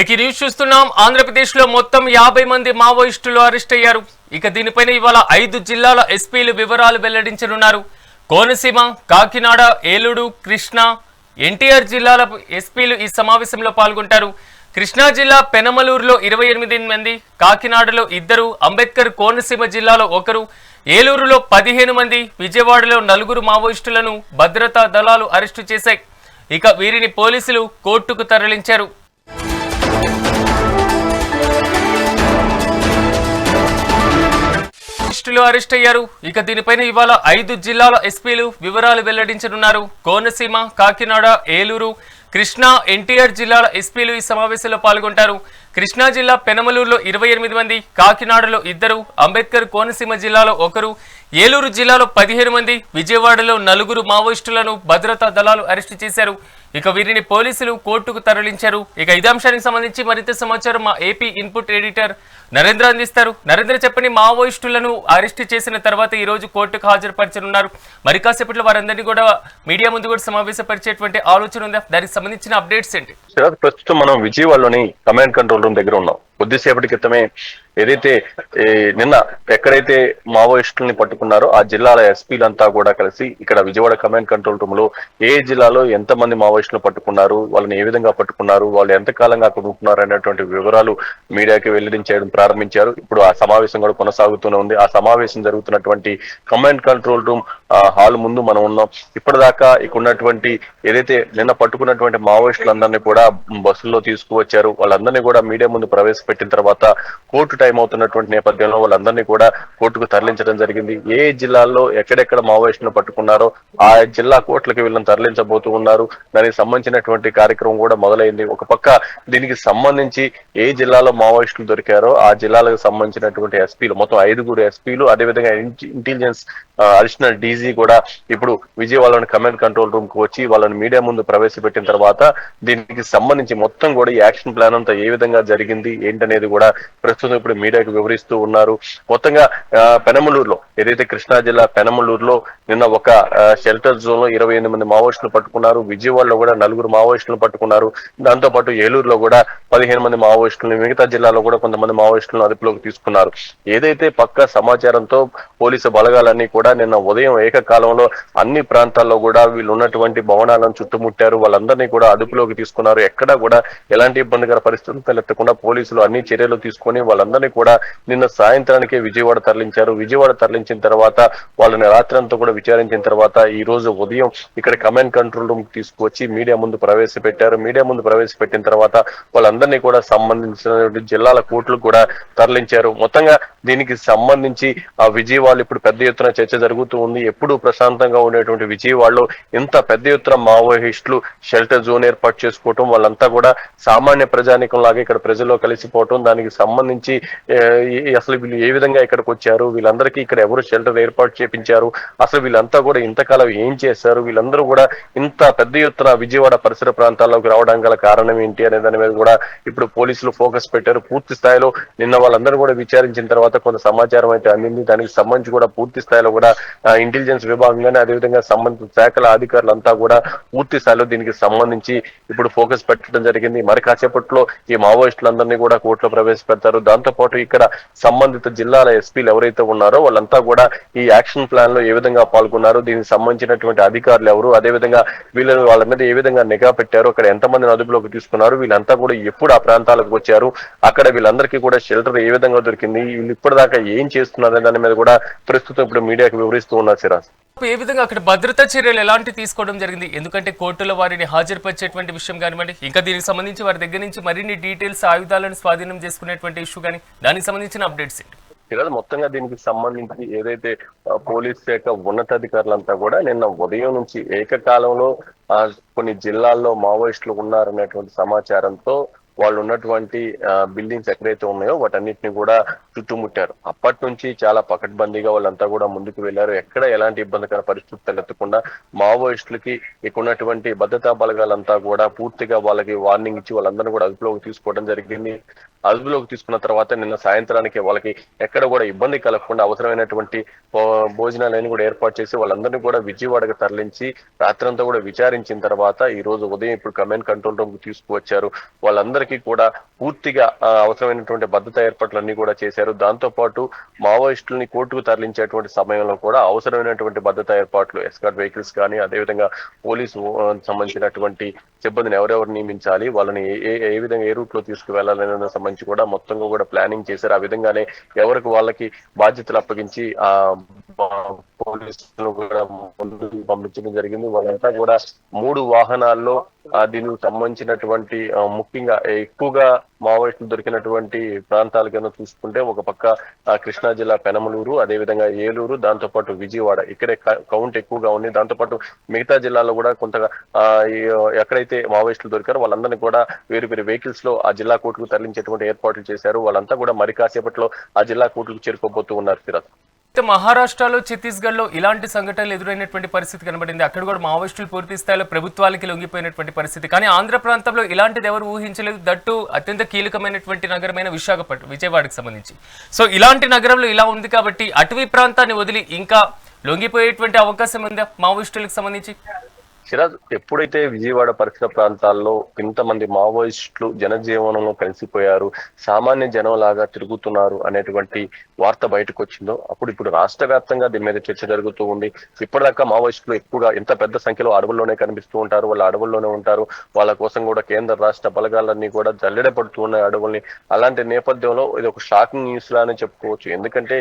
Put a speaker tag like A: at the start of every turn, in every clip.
A: Breaking news చూస్తున్నాం. ఆంధ్రప్రదేశ్లో మొత్తం యాభై మంది మావోయిస్టులు అరెస్ట్ అయ్యారు. ఇక దీనిపైన ఇవాళ ఐదు జిల్లాల ఎస్పీలు వివరాలు వెల్లడించనున్నారు. కోనసీమ కాకినాడ ఏలూరు కృష్ణా ఎన్టీఆర్ జిల్లాల ఎస్పీలు ఈ సమావేశంలో పాల్గొంటారు. కృష్ణా జిల్లా పెనమలూరులో ఇరవై ఎనిమిది మంది కాకినాడలో ఇద్దరు అంబేద్కర్ కోనసీమ జిల్లాలో ఒకరు ఏలూరులో పదిహేను మంది విజయవాడలో నలుగురు మావోయిస్టులను భద్రతా దళాలు అరెస్టు చేశాయి. ఇక వీరిని పోలీసులు కోర్టుకు తరలించారు. మావోయిస్టులు అరెస్ట్ అయ్యారు ఇక దీనిపైన ఇవాళ ఐదు జిల్లాల ఎస్పీలు వివరాలు వెల్లడించనున్నారు. కోనసీమ కాకినాడ ఏలూరు కృష్ణా ఎన్టీఆర్ జిల్లాల ఎస్పీలు ఈ సమావేశంలో పాల్గొంటారు. కృష్ణా జిల్లా పెనమలూరులో ఇరవై ఎనిమిది మంది కాకినాడలో ఇద్దరు అంబేద్కర్ కోనసీమ జిల్లాలో ఒకరు ఏలూరు జిల్లాలో పదిహేను మంది విజయవాడలో నలుగురు మావోయిస్టులను భద్రతా దళాలు అరెస్టు చేశారు. ఇక వీరిని పోలీసులు కోర్టుకు తరలించారు. ఇక ఇదే అంశానికి సంబంధించి మరింత సమాచారం మా ఏపీ ఇన్పుట్ ఎడిటర్ నరేంద్ర అందిస్తారు. నరేంద్ర చెప్పని మావోయిస్టులను అరెస్ట్ చేసిన తర్వాత ఈ రోజు కోర్టుకు హాజరుపరచనున్నారు. మరి కాసేపట్లో వారందరినీ కూడా మీడియా ముందు కూడా సమావేశపరిచేటువంటి ఆలోచన ఉందా? దానికి సంబంధించిన అప్డేట్స్ ఏంటి?
B: ప్రస్తుతం మనం విజయవాడలోని కమాండ్ కంట్రోల్ రూమ్ దగ్గర ఉన్నాం. కొద్దిసేపటి క్రితమే ఏదైతే నిన్న ఎక్కడైతే మావోయిస్టుల్ని పట్టుకున్నారో ఆ జిల్లాల ఎస్పీలంతా కూడా కలిసి ఇక్కడ విజయవాడ కమాండ్ కంట్రోల్ రూమ్లో ఏ జిల్లాలో ఎంత మంది మావోయిస్టులు పట్టుకున్నారు వాళ్ళని ఏ విధంగా పట్టుకున్నారు వాళ్ళు ఎంత కాలంగా అక్కడ ఉంటున్నారు అనేటువంటి వివరాలు మీడియాకి వెల్లడించడం ప్రారంభించారు. ఇప్పుడు ఆ సమావేశం కూడా కొనసాగుతూనే ఉంది. ఆ సమావేశం జరుగుతున్నటువంటి కమాండ్ కంట్రోల్ రూమ్ హాల్ ముందు మనం ఉన్నాం. ఇప్పటిదాకా ఇక్కడ ఉన్నటువంటి ఏదైతే నిన్న పట్టుకున్నటువంటి మావోయిస్టులందరినీ కూడా బస్సుల్లో తీసుకువచ్చారు. వాళ్ళందరినీ కూడా మీడియా ముందు ప్రవేశపెట్టిన తర్వాత కోర్టు టైం అవుతున్నటువంటి నేపథ్యంలో వాళ్ళందరినీ కూడా కోర్టుకు తరలించడం జరిగింది. ఏ జిల్లాల్లో ఎక్కడెక్కడ మావోయిస్టులు పట్టుకున్నారో ఆ జిల్లా కోర్టులకు వీళ్ళని తరలించబోతూ ఉన్నారు. దానికి సంబంధించినటువంటి కార్యక్రమం కూడా మొదలైంది. ఒక పక్క దీనికి సంబంధించి ఏ జిల్లాలో మావోయిస్టులు దొరికారో ఆ జిల్లాలకు సంబంధించినటువంటి ఎస్పీలు మొత్తం ఐదుగురు ఎస్పీలు అదేవిధంగా ఇంటెలిజెన్స్ అడిషనల్ డీజీ కూడా. ఇప్పుడు విజయవాడలోని కమాండ్ కంట్రోల్ రూమ్కు వచ్చి వాళ్ళని మీడియా ముందు ప్రవేశపెట్టిన తర్వాత దీనికి సంబంధించి మొత్తం కూడా ఈ యాక్షన్ ప్లాన్ అంతా ఏ విధంగా జరిగింది ఏంటనేది కూడా ప్రస్తుతం ఇప్పుడు మీడియాకు వివరిస్తూ ఉన్నారు. మొత్తంగా పెనమలూరులో ఏదైతే కృష్ణా జిల్లా పెనమలూరులో నిన్న ఒక షెల్టర్ జోన్లో ఇరవై ఎనిమిది మంది మావోయిస్టులు పట్టుకున్నారు. విజయవాడలో కూడా నలుగురు మావోయిస్టులను పట్టుకున్నారు. దాంతో పాటు ఏలూరులో కూడా పదిహేను మంది మావోయిస్టులను మిగతా జిల్లాలో కూడా కొంతమంది మావోయిస్టులను అదుపులోకి తీసుకున్నారు. ఏదైతే పక్క సమాచారంతో పోలీసు బలగాలన్నీ కూడా నిన్న ఉదయం ఏకకాలంలో అన్ని ప్రాంతాల్లో కూడా వీళ్ళు ఉన్నటువంటి భవనాలను చుట్టుముట్టారు. వాళ్ళందరినీ కూడా అదుపులోకి తీసుకున్నారు. ఎక్కడా కూడా ఎలాంటి ఇబ్బందికర పరిస్థితులు తలెత్తకుండా పోలీసులు అన్ని చర్యలు తీసుకొని వాళ్ళందరినీ కూడా నిన్న సాయంత్రానికే విజయవాడ తరలించారు. విజయవాడ తరలించిన తర్వాత వాళ్ళని రాత్రంతా కూడా విచారించిన తర్వాత ఈ రోజు ఉదయం ఇక్కడ కమాండ్ కంట్రోల్ రూమ్ తీసుకువచ్చి మీడియా ముందు ప్రవేశపెట్టారు. మీడియా ముందు ప్రవేశపెట్టిన తర్వాత వాళ్ళందరినీ కూడా సంబంధించిన జిల్లాల కోర్టులు కూడా తరలించారు. మొత్తంగా దీనికి సంబంధించి ఆ విజయవాడ ఇప్పుడు పెద్ద ఎత్తున చర్చ జరుగుతూ ఉంది. ఎప్పుడు ప్రశాంతంగా ఉండేటువంటి విజయవాడలో ఇంత పెద్ద ఎత్తున మావోయిస్టులు షెల్టర్ జోన్ ఏర్పాటు చేసుకోవటం వాళ్ళంతా కూడా సామాన్య ప్రజానికం లాగా ఇక్కడ ప్రజల్లో కలిసిపోవటం దానికి సంబంధించి అసలు వీళ్ళు ఏ విధంగా ఇక్కడికి వచ్చారు వీళ్ళందరికీ ఇక్కడ ఎవరు షెల్టర్ ఏర్పాటు చేపించారు అసలు వీళ్ళంతా కూడా ఇంతకాలం ఏం చేశారు వీళ్ళందరూ కూడా ఇంత పెద్ద ఎత్తున విజయవాడ పరిసర ప్రాంతాల్లోకి రావడం గల కారణం ఏంటి అనే దాని మీద కూడా ఇప్పుడు పోలీసులు ఫోకస్ పెట్టారు. పూర్తి స్థాయిలో నిన్న వాళ్ళందరూ కూడా విచారించిన తర్వాత కొంత సమాచారం అయితే అందింది. దానికి సంబంధించి కూడా పూర్తి స్థాయిలో కూడా ఇంటెలిజెన్స్ విభాగం కానీ అదేవిధంగా సంబంధిత శాఖల అధికారులంతా కూడా పూర్తి స్థాయిలో దీనికి సంబంధించి ఇప్పుడు ఫోకస్ పెట్టడం జరిగింది. మరి కాసేపట్లో ఈ మావోయిస్టులందరినీ కూడా కోర్టులో ప్రవేశపెడతారు. దాంతో పాటు ఇక్కడ సంబంధిత జిల్లాల ఎస్పీలు ఎవరైతే ఉన్నారో వాళ్ళంతా కూడా ఈ యాక్షన్ ప్లాన్లో ఏ విధంగా పాల్గొన్నారు దీనికి సంబంధించినటువంటి అధికారులు ఎవరు అదేవిధంగా వీళ్ళని వాళ్ళ మీద ఏ విధంగా నిఘా పెట్టారు అక్కడ ఎంతమందిని అదుపులోకి తీసుకున్నారు వీళ్ళంతా కూడా ఎప్పుడు ఆ ప్రాంతాలకు వచ్చారు అక్కడ వీళ్ళందరికీ కూడా షెల్టర్ ఏ విధంగా దొరికింది వీళ్ళు ఇప్పటిదాకా ఏం చేస్తున్నారు అనే దాని మీద కూడా ప్రస్తుతం ఇప్పుడు మీడియాకి వివరిస్తూ ఉన్నారు
A: ఏ విధంగా అక్కడ భద్రతా చర్యలు ఎలాంటి తీసుకోవడం జరిగింది? ఎందుకంటే కోర్టులో వారిని హాజరుపరిచేటువంటి విషయం కానివ్వండి ఇంకా దీనికి సంబంధించి వారి దగ్గర నుంచి మరిన్ని డీటెయిల్స్ ఆయుధాలను స్వాధీనం చేసుకునేటువంటి ఇష్యూ కానీ దానికి సంబంధించిన అప్డేట్స్ ఏంటి?
B: ఈరోజు మొత్తంగా దీనికి సంబంధించి ఏదైతే పోలీస్ శాఖ ఉన్నతాధికారులంతా కూడా నిన్న ఉదయం నుంచి ఏకకాలంలో కొన్ని జిల్లాల్లో మావోయిస్టులు ఉన్నారనేటువంటి సమాచారంతో వాళ్ళు ఉన్నటువంటి బిల్డింగ్స్ ఎక్కడైతే ఉన్నాయో వాటన్నిటిని కూడా చుట్టుముట్టారు. అప్పటి నుంచి చాలా పకడ్బందీగా వాళ్ళంతా కూడా ముందుకు వెళ్ళారు. ఎక్కడ ఎలాంటి ఇబ్బందికర పరిస్థితులు తలెత్తకుండా మావోయిస్టులకి ఇక్కడ ఉన్నటువంటి భద్రతా బలగాలంతా కూడా పూర్తిగా వాళ్ళకి వార్నింగ్ ఇచ్చి వాళ్ళందరినీ కూడా అదుపులోకి తీసుకోవడం జరిగింది. అదుపులోకి తీసుకున్న తర్వాత నిన్న సాయంత్రానికి వాళ్ళకి ఎక్కడ కూడా ఇబ్బంది కలగకుండా అవసరమైనటువంటి భోజనాలు భోజనాలన్నీ కూడా ఏర్పాటు చేసి వాళ్ళందరినీ కూడా విజయవాడకు తరలించి రాత్రంతా కూడా విచారించిన తర్వాత ఈ రోజు ఉదయం ఇప్పుడు కమాండ్ కంట్రోల్ రూమ్కు తీసుకువచ్చారు. వాళ్ళందరికీ కూడా పూర్తిగా అవసరమైనటువంటి భద్రతా ఏర్పాట్లన్నీ కూడా చేశారు. దాంతో పాటు మావోయిస్టులని కోర్టుకు తరలించేటువంటి సమయంలో కూడా అవసరమైనటువంటి భద్రతా ఏర్పాట్లు ఎస్కాట్ వెహికల్స్ కానీ అదేవిధంగా పోలీసు సంబంధించినటువంటి సిబ్బందిని ఎవరెవరు నియమించాలి వాళ్ళని ఏ- ఏ విధంగా ఏ రూట్లో తీసుకువెళ్ళాలనే దానికి సంబంధించి కూడా మొత్తంగా కూడా ప్లానింగ్ చేశారు. ఆ విధంగానే ఎవరికి వాళ్ళకి బాధ్యతలు అప్పగించి ఆ పోలీసులు కూడా ముందుకు పంపించడం జరిగింది. వాళ్ళంతా కూడా మూడు వాహనాల్లో దీనికి సంబంధించినటువంటి ముఖ్యంగా ఎక్కువగా మావోయిస్టులు దొరికినటువంటి ప్రాంతాల కింద చూసుకుంటే ఒక పక్క కృష్ణా జిల్లా పెనమలూరు అదేవిధంగా ఏలూరు దాంతో పాటు విజయవాడ ఇక్కడే కౌంట్ ఎక్కువగా ఉంది. దాంతో పాటు మిగతా జిల్లాలో కూడా కొంత ఆ, ఈ, ఎక్కడైతే మావోయిస్టులు దొరికారో వాళ్ళందరినీ కూడా వేరు వేరు వెహికల్స్లో ఆ జిల్లా కోర్టుకు తరలించేటువంటి ఏర్పాట్లు చేశారు. వాళ్ళంతా కూడా మరి కాసేపట్లో ఆ జిల్లా కోర్టుకు చేరుకోబోతూ ఉన్నారు ఫిరాజ్.
A: మహారాష్ట్రలో ఛత్తీస్గఢ్లో ఇలాంటి సంఘటనలు ఎదురైనటువంటి పరిస్థితి కనబడింది. అక్కడ కూడా మావోయిస్టులు పూర్తి స్థాయిలో ప్రభుత్వాలకి లొంగిపోయినటువంటి పరిస్థితి. కానీ ఆంధ్ర ప్రాంతంలో ఇలాంటిది ఎవరు ఊహించలేదు. దట్టు అత్యంత కీలకమైనటువంటి నగరమైన విశాఖపట్నం విజయవాడకి సంబంధించి. సో ఇలాంటి నగరంలో ఇలా ఉంది కాబట్టి అటవీ ప్రాంతాన్ని వదిలి ఇంకా లొంగిపోయేటువంటి అవకాశం ఉందా మావోయిస్టులకు సంబంధించి?
B: సిరాజ్ ఎప్పుడైతే విజయవాడ పరిసర ప్రాంతాల్లో ఇంతమంది మావోయిస్టులు జనజీవనంలో కలిసిపోయారు సామాన్య జనం లాగా తిరుగుతున్నారు అనేటువంటి వార్త బయటకు వచ్చిందో అప్పుడు ఇప్పుడు రాష్ట్ర వ్యాప్తంగా దీని మీద చర్చ జరుగుతూ ఉంది. ఇప్పటిదాకా మావోయిస్టులు ఎక్కువగా ఇంత పెద్ద సంఖ్యలో అడవుల్లోనే కనిపిస్తూ ఉంటారు వాళ్ళు అడవుల్లోనే ఉంటారు. వాళ్ళ కోసం కూడా కేంద్ర రాష్ట్ర బలగాలన్నీ కూడా జల్లెడ పడుతూ ఉన్నాయి అడవుల్ని. అలాంటి నేపథ్యంలో ఇది ఒక షాకింగ్ న్యూస్ లానే చెప్పుకోవచ్చు. ఎందుకంటే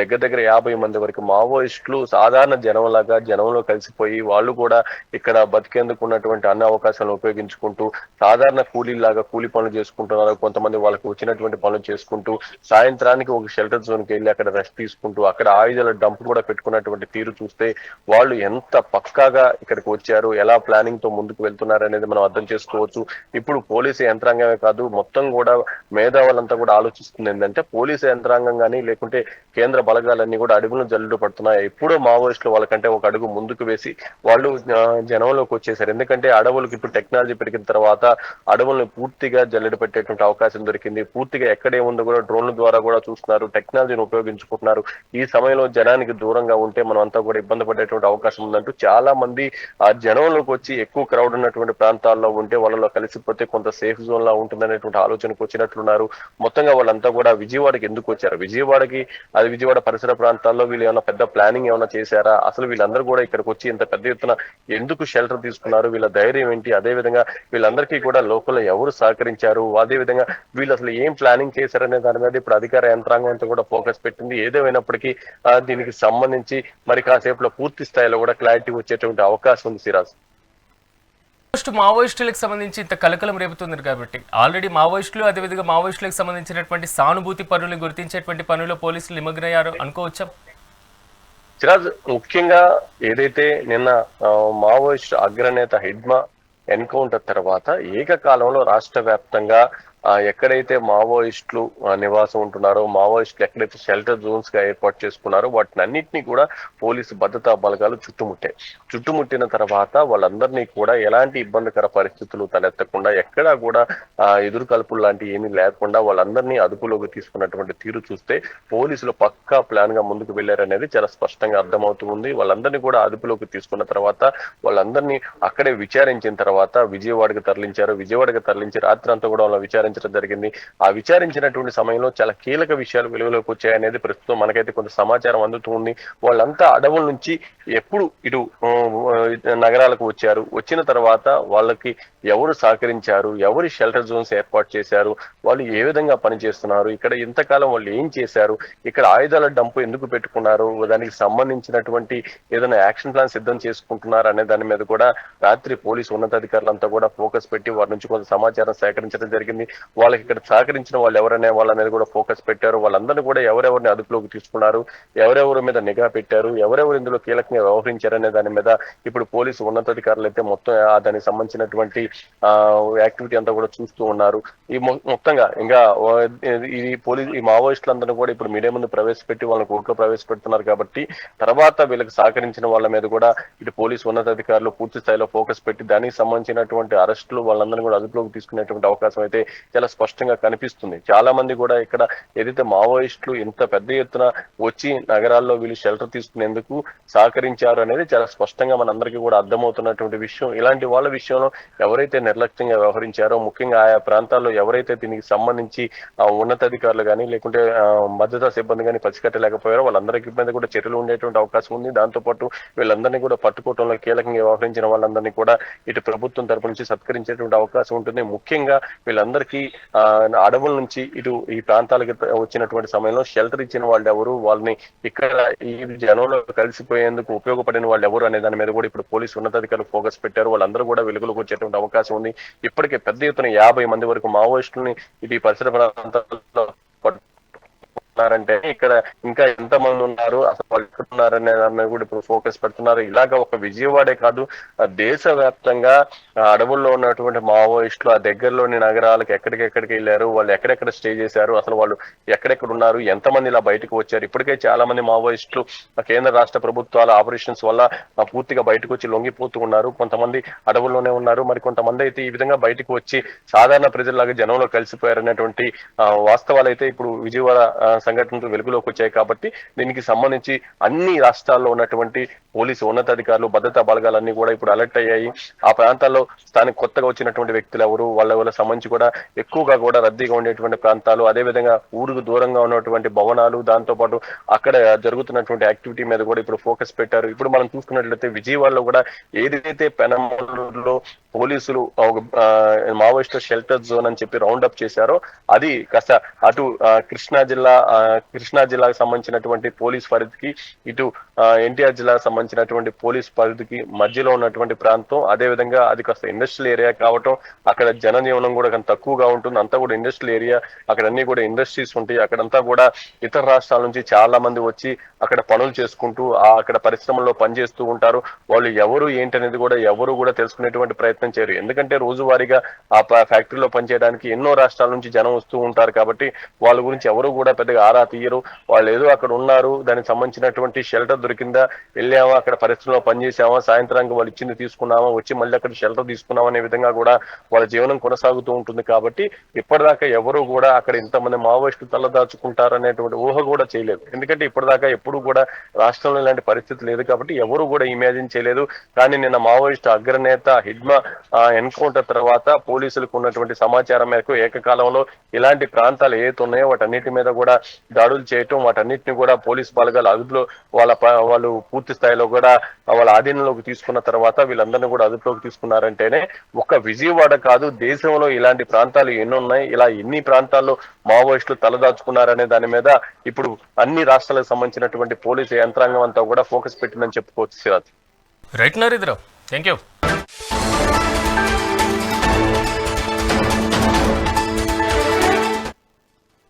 B: దగ్గర దగ్గర యాభై మంది వరకు మావోయిస్టులు సాధారణ జనం లాగా జనంలో కలిసిపోయి వాళ్ళు కూడా ఇక్కడ బతికేందుకు ఉన్నటువంటి అన్ని అవకాశాలను ఉపయోగించుకుంటూ సాధారణ కూలీలాగా కూలీ పనులు చేసుకుంటున్నారు. కొంతమంది వాళ్ళకి వచ్చినటువంటి పనులు చేసుకుంటూ సాయంత్రానికి ఒక షెల్టర్ జోన్కి వెళ్ళి అక్కడ రెస్ట్ తీసుకుంటూ అక్కడ ఆయుధాల డంప్ కూడా పెట్టుకున్నటువంటి తీరు చూస్తే వాళ్ళు ఎంత పక్కాగా ఇక్కడికి వచ్చారు ఎలా ప్లానింగ్తో ముందుకు వెళ్తున్నారు అనేది మనం అర్థం చేసుకోవచ్చు. ఇప్పుడు పోలీసు యంత్రాంగమే కాదు మొత్తం కూడా మేధావులంతా కూడా ఆలోచిస్తుంది ఏంటంటే పోలీసు యంత్రాంగం కానీ లేకుంటే కేంద్ర బలగాలన్నీ కూడా అడుగులను జల్లుడు పడుతున్నాయి. ఎప్పుడో మావోయిస్టులు వాళ్ళకంటే ఒక అడుగు ముందుకు వేసి వాళ్ళు జనంలోకి వచ్చేసారు. ఎందుకంటే అడవులకు ఇప్పుడు టెక్నాలజీ పెరిగిన తర్వాత అడవులను పూర్తిగా జల్లెడ పెట్టేటువంటి అవకాశం దొరికింది. పూర్తిగా ఎక్కడే ఉందో కూడా డ్రోన్ల ద్వారా కూడా చూస్తున్నారు. టెక్నాలజీని ఉపయోగించుకుంటున్నారు. ఈ సమయంలో జనానికి దూరంగా ఉంటే మనం అంతా కూడా ఇబ్బంది పడేటువంటి అవకాశం ఉందంటూ చాలా మంది ఆ జనంలోకి వచ్చి ఎక్కువ క్రౌడ్ ఉన్నటువంటి ప్రాంతాల్లో ఉంటే వాళ్ళలో కలిసిపోతే కొంత సేఫ్ జోన్ లా ఉంటుందనేటువంటి ఆలోచనకు వచ్చినట్లున్నారు. మొత్తంగా వాళ్ళంతా కూడా విజయవాడకి ఎందుకు వచ్చారు? విజయవాడకి అది విజయవాడ పరిసర ప్రాంతాల్లో వీళ్ళు ఏమైనా పెద్ద ప్లానింగ్ ఏమైనా చేశారా? అసలు వీళ్ళందరూ కూడా ఇక్కడికి వచ్చి ఇంత పెద్ద ఎత్తున ఎందుకు షెల్టర్ తీసుకున్నారు. వీళ్ళ ధైర్యం ఏంటి? అదే విధంగా వీళ్ళందరికీ కూడా లోకల్ ఎవరు సహకరించారు? అదే విధంగా వీళ్ళు అసలు ఏం ప్లానింగ్ చేశారనే దాని మీద ఇప్పుడు అధికార యంత్రాంగం అంతా కూడా ఫోకస్ పెట్టింది. ఏదేమైనప్పటికీ దీనికి సంబంధించి మరి కాసేపులో పూర్తి స్థాయిలో కూడా క్లారిటీ వచ్చేటువంటి అవకాశం ఉంది సిరాజ్.
A: ఫస్ట్ మావోయిస్టులకు సంబంధించి ఇంత కలకలం రేపుతుంది కాబట్టి. ఆల్రెడీ మావోయిస్టులు అదేవిధంగా మావోయిస్టులకు సంబంధించినటువంటి సానుభూతి పనులు గుర్తించేటువంటి పనుల్లో పోలీసులు నిమగ్నయ్యారు అనుకోవచ్చా?
B: సిరాజ్ ముఖ్యంగా ఏదైతే నిన్న ఆ, మావోయిస్ట్ అగ్రనేత హిడ్మా ఎన్కౌంటర్ తర్వాత ఏకకాలంలో రాష్ట్ర వ్యాప్తంగా ఎక్కడైతే మావోయిస్టులు నివాసం ఉంటున్నారో మావోయిస్టులు ఎక్కడైతే షెల్టర్ జోన్స్గా ఏర్పాటు చేసుకున్నారో వాటిని అన్నింటినీ కూడా పోలీసు భద్రతా బలగాలు చుట్టుముట్టాయి చుట్టుముట్టిన తర్వాత వాళ్ళందరినీ కూడా ఎలాంటి ఇబ్బందికర పరిస్థితులు తలెత్తకుండా ఎక్కడా కూడా ఆ, ఎదురు కలుపులు ఏమీ లేకుండా వాళ్ళందరినీ అదుపులోకి తీసుకున్నటువంటి తీరు చూస్తే పోలీసులు పక్కా ప్లాన్గా ముందుకు వెళ్ళారనేది చాలా స్పష్టంగా అర్థమవుతుంది వాళ్ళందరినీ కూడా అదుపులోకి తీసుకున్న తర్వాత వాళ్ళందరినీ అక్కడే విచారించిన తర్వాత విజయవాడకి తరలించారు. విజయవాడకి తరలించి రాత్రి అంతా కూడా వాళ్ళ విచారించారు విచారించడం జరిగింది. ఆ విచారించినటువంటి సమయంలో చాలా కీలక విషయాలు వెలుగులోకి వచ్చాయనేది ప్రస్తుతం మనకైతే కొంత సమాచారం అందుతూ ఉంది. వాళ్ళంతా అడవుల నుంచి ఎప్పుడు ఇటు నగరాలకు వచ్చారు. వచ్చిన తర్వాత వాళ్ళకి ఎవరు సహకరించారు? ఎవరు షెల్టర్ జోన్స్ ఏర్పాటు చేశారు? వాళ్ళు ఏ విధంగా పనిచేస్తున్నారు? ఇక్కడ ఇంతకాలం వాళ్ళు ఏం చేశారు? ఇక్కడ ఆయుధాల డంపు ఎందుకు పెట్టుకున్నారు? దానికి సంబంధించినటువంటి ఏదైనా యాక్షన్ ప్లాన్ సిద్ధం చేసుకుంటున్నారు అనే దాని మీద కూడా రాత్రి పోలీసు ఉన్నతాధికారులంతా కూడా ఫోకస్ పెట్టి వారి నుంచి కొంత సమాచారం సేకరించడం జరిగింది. వాళ్ళకి ఇక్కడ సహకరించిన వాళ్ళు ఎవరనే వాళ్ళ మీద కూడా ఫోకస్ పెట్టారు. వాళ్ళందరినీ కూడా ఎవరెవరిని అదుపులోకి తీసుకున్నారు ఎవరెవరి మీద నిఘా పెట్టారు ఎవరెవరు ఇందులో కీలకంగా వ్యవహరించారనే దాని మీద ఇప్పుడు పోలీసు ఉన్నతాధికారులు అయితే మొత్తం దానికి సంబంధించినటువంటి ఆ యాక్టివిటీ అంతా కూడా చూస్తూ ఉన్నారు. ఈ మొ- మొత్తంగా ఇంకా ఈ పోలీస్ ఈ మావోయిస్టులందరూ కూడా ఇప్పుడు మీడియా ముందు ప్రవేశపెట్టి వాళ్ళని కోర్టులో ప్రవేశపెడుతున్నారు కాబట్టి తర్వాత వీళ్ళకి సహకరించిన వాళ్ళ మీద కూడా ఇటు పోలీసు ఉన్నతాధికారులు పూర్తి స్థాయిలో ఫోకస్ పెట్టి దానికి సంబంధించినటువంటి అరెస్టులు వాళ్ళందరినీ కూడా అదుపులోకి తీసుకునేటువంటి అవకాశం అయితే చాలా స్పష్టంగా కనిపిస్తుంది. చాలా మంది కూడా ఇక్కడ ఏదైతే మావోయిస్టులు ఇంత పెద్ద ఎత్తున వచ్చి నగరాల్లో వీళ్ళు షెల్టర్ తీసుకునేందుకు సహకరించారు అనేది చాలా స్పష్టంగా మనందరికీ కూడా అర్థమవుతున్నటువంటి విషయం. ఇలాంటి వాళ్ళ విషయంలో ఎవరైతే నిర్లక్ష్యంగా వ్యవహరించారో ముఖ్యంగా ఆయా ప్రాంతాల్లో ఎవరైతే దీనికి సంబంధించి ఆ, ఉన్నతాధికారులు కానీ లేకుంటే భద్రతా సిబ్బంది కానీ పసికట్టలేకపోయారో వాళ్ళందరికీ మీద కూడా చర్యలు ఉండేటువంటి అవకాశం ఉంది. దాంతో పాటు వీళ్ళందరినీ కూడా పట్టుకోవడంలో కీలకంగా వ్యవహరించిన వాళ్ళందరినీ కూడా ఇటు ప్రభుత్వం తరపు నుంచి సత్కరించేటువంటి అవకాశం ఉంటుంది. ముఖ్యంగా వీళ్ళందరికీ అడవుల నుంచి ఇటు ఈ ప్రాంతాలకు వచ్చినటువంటి సమయంలో షెల్టర్ ఇచ్చిన వాళ్ళు ఎవరు వాళ్ళని ఇక్కడ ఈ జనంలో కలిసిపోయేందుకు ఉపయోగపడిన వాళ్ళు ఎవరు అనే దాని మీద కూడా ఇప్పుడు పోలీసు ఉన్నతాధికారులు ఫోకస్ పెట్టారు. వాళ్ళందరూ కూడా వెలుగులోకి వచ్చేటువంటి అవకాశం ఉంది. ఇప్పటికే పెద్ద ఎత్తున యాభై మంది వరకు మావోయిస్టులని ఇటు పరిసర ప్రాంతాల్లో ఉన్నారంటే ఇక్కడ ఇంకా ఎంత మంది ఉన్నారు అసలు వాళ్ళు ఉన్నారనే దాని మీద కూడా ఇప్పుడు ఫోకస్ పెడుతున్నారు. ఇలాగ ఒక విజయవాడే కాదు దేశవ్యాప్తంగా అడవుల్లో ఉన్నటువంటి మావోయిస్టులు ఆ దగ్గరలోని నగరాలకు ఎక్కడికెక్కడికి వెళ్ళారు వాళ్ళు ఎక్కడెక్కడ స్టే చేశారు అసలు వాళ్ళు ఎక్కడెక్కడ ఉన్నారు ఎంతమంది ఇలా బయటకు వచ్చారు. ఇప్పటికే చాలా మంది మావోయిస్టులు కేంద్ర రాష్ట్ర ప్రభుత్వాల ఆపరేషన్స్ వల్ల పూర్తిగా బయటకు వచ్చి లొంగిపోతూ ఉన్నారు. కొంతమంది అడవుల్లోనే ఉన్నారు. మరి కొంతమంది అయితే ఈ విధంగా బయటకు వచ్చి సాధారణ ప్రజల్లాగా జనంలో కలిసిపోయారు అనేటువంటి ఆ, వాస్తవాలు అయితే ఇప్పుడు విజయవాడ సంఘటనలు వెలుగులోకి వచ్చాయి కాబట్టి దీనికి సంబంధించి అన్ని రాష్ట్రాల్లో ఉన్నటువంటి పోలీసు ఉన్నతాధికారులు భద్రతా బలగాలన్నీ కూడా ఇప్పుడు అలర్ట్ అయ్యాయి. ఆ ప్రాంతాల్లో స్థానిక కొత్తగా వచ్చినటువంటి వ్యక్తులు ఎవరు? వాళ్ళ వాళ్ళ సంబంధించి కూడా ఎక్కువగా కూడా రద్దీగా ఉండేటువంటి ప్రాంతాలు అదే విధంగా ఊరుకు దూరంగా ఉన్నటువంటి భవనాలు దాంతో పాటు అక్కడ జరుగుతున్నటువంటి యాక్టివిటీ మీద కూడా ఇప్పుడు ఫోకస్ పెట్టారు. ఇప్పుడు మనం చూసుకున్నట్లయితే విజయవాడలో కూడా ఏదైతే పెనమూరులో పోలీసులు ఒక, మావోయిస్ట్ షెల్టర్ జోన్ అని చెప్పి రౌండ్ అప్ చేశారో. అది కాస్త అటు కృష్ణా జిల్లా ఆ, కృష్ణా జిల్లాకు సంబంధించినటువంటి పోలీస్ పరిధికి ఇటు ఎన్టీఆర్ జిల్లాకు సంబంధించినటువంటి పోలీస్ పరిధికి మధ్యలో ఉన్నటువంటి ప్రాంతం. అదే విధంగా అది కాస్త ఇండస్ట్రియల్ ఏరియా కావటం అక్కడ జనజీవనం కూడా కొంత తక్కువగా ఉంటుంది. అంతా కూడా ఇండస్ట్రియల్ ఏరియా అక్కడ అన్ని కూడా ఇండస్ట్రీస్ ఉంటాయి. అక్కడంతా కూడా ఇతర రాష్ట్రాల నుంచి చాలా మంది వచ్చి అక్కడ పనులు చేసుకుంటూ అక్కడ పరిశ్రమల్లో పనిచేస్తూ ఉంటారు. వాళ్ళు ఎవరు ఏంటనేది కూడా ఎవరు కూడా తెలుసుకునేటువంటి ప్రయత్నం చేయరు. ఎందుకంటే రోజువారీగా ఆ ఫ్యాక్టరీలో పనిచేయడానికి ఎన్నో రాష్ట్రాల నుంచి జనం వస్తూ ఉంటారు కాబట్టి వాళ్ళ గురించి ఎవరు కూడా పెద్దగా ఆరా తీయరు. వాళ్ళు ఏదో అక్కడ ఉన్నారు దానికి సంబంధించినటువంటి షెల్టర్ దొరికిందా వెళ్ళామా అక్కడ పరిశ్రమలో పనిచేసామా సాయంత్రానికి వాళ్ళు ఇచ్చింది తీసుకున్నామా వచ్చి మళ్ళీ అక్కడ షెల్టర్ తీసుకున్నామా అనే విధంగా కూడా వాళ్ళ జీవనం కొనసాగుతూ ఉంటుంది కాబట్టి ఇప్పటిదాకా ఎవరు కూడా అక్కడ ఇంతమంది మావోయిస్టులు తలదాచుకుంటారు అనేటువంటి ఊహ కూడా చేయలేదు. ఎందుకంటే ఇప్పటిదాకా ఎప్పుడు కూడా రాష్ట్రంలో ఇలాంటి పరిస్థితి లేదు కాబట్టి ఎవరు కూడా ఇమాజిన్ చేయలేదు. కానీ నిన్న మావోయిస్ట్ అగ్రనేత హిడ్మా ఎన్కౌంటర్ తర్వాత పోలీసులకు ఉన్నటువంటి సమాచారం మేరకు ఏకకాలంలో ఇలాంటి ప్రాంతాలు ఏవైతే ఉన్నాయో వాటన్నిటి మీద కూడా దాడులు చేయటం వాటన్నిటిని కూడా పోలీస్ బలగాలు అదుపులో వాళ్ళ వాళ్ళు పూర్తి స్థాయిలో కూడా వాళ్ళ ఆధీనంలోకి తీసుకున్న తర్వాత వీళ్ళందరినీ కూడా అదుపులోకి తీసుకున్నారంటేనే ఒక విజయవాడ కాదు దేశంలో ఇలాంటి ప్రాంతాలు ఎన్ని ఉన్నాయి ఇలా ఎన్ని ప్రాంతాల్లో మావోయిస్టులు తలదాచుకున్నారనే దాని మీద ఇప్పుడు అన్ని రాష్ట్రాలకు సంబంధించినటువంటి పోలీసు యంత్రాంగం అంతా కూడా ఫోకస్ పెట్టిందని చెప్పుకోవచ్చు Siraj.
A: Right Narendra thank you